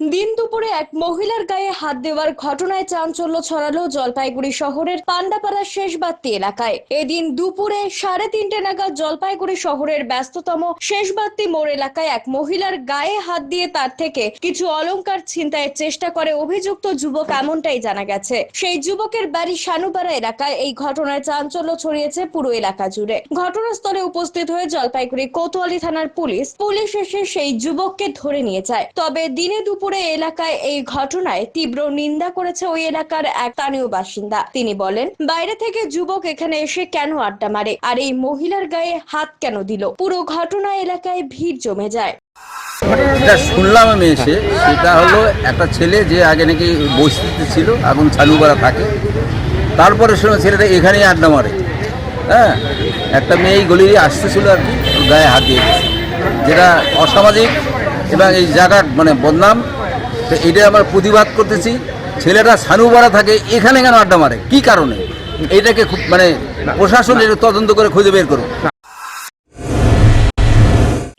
দিন দুপুরে এক মহিলার গায়ে হাত দেওয়ার ঘটনায় চাঞ্চল্য ছড়ালো জলপাইগুড়ি শহরের পান্ডাপাড়া শেষবাত্তি এলাকায়। এদিন দুপুরে সাড়ে তিনটে নাগাদ জলপাইগুড়ি শহরের ব্যস্ততম শেষ শেষবাত্তি মোড় এলাকায় এক মহিলার গায়ে হাত দিয়ে তার থেকে কিছু অলংকার ছিনতাইয়ের চেষ্টা করে অভিযুক্ত যুবক এমনটাই জানা গেছে। সেই যুবকের বাড়ি শানুপাড়া এলাকায় এই ঘটনায় চাঞ্চল্য ছড়িয়েছে পুরো এলাকা জুড়ে। ঘটনাস্থলে উপস্থিত হয়ে জলপাইগুড়ি কোতোয়ালি থানার পুলিশ পুলিশ এসে সেই যুবককে ধরে নিয়ে যায়। তবে দিনে দুপুরে এলাকায় এই ঘটনায় তীব্র নিন্দা করেছে ওই এলাকার এক স্থানীয় বাসিন্দা। তিনি বলেন, বাইরে থেকে যুবক এখানে এসে কেন আড্ডা মারে? আর এই মহিলার গায়ে হাত কেন দিল? পুরো ঘটনা এলাকায় ভিড় জমে যায়। যেটা শুনলাম আমি এসে, সেটা হলো একটা ছেলে যে আগে নাকি বস্তিতে ছিল এখন চালুপাড়া থাকে। তারপরে শুনে ছেলেটা এখানেই আড্ডা মারে। হ্যাঁ একটা মেয়ে এই গলি দিয়ে আসতেছিল আর কি গায়ে হাত দিয়ে যেটা অসামাজিক এবং এই জায়গার মানে বদনাম তো এটা আমরা প্রতিবাদ করতেছি। ছেলেটা সানুপাড়া থাকে এখানে কেন আড্ডা মারে? কি কারণে? এটাকে খুব মানে প্রশাসন এটা তদন্ত করে খুঁজে বের করুক।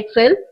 Excel.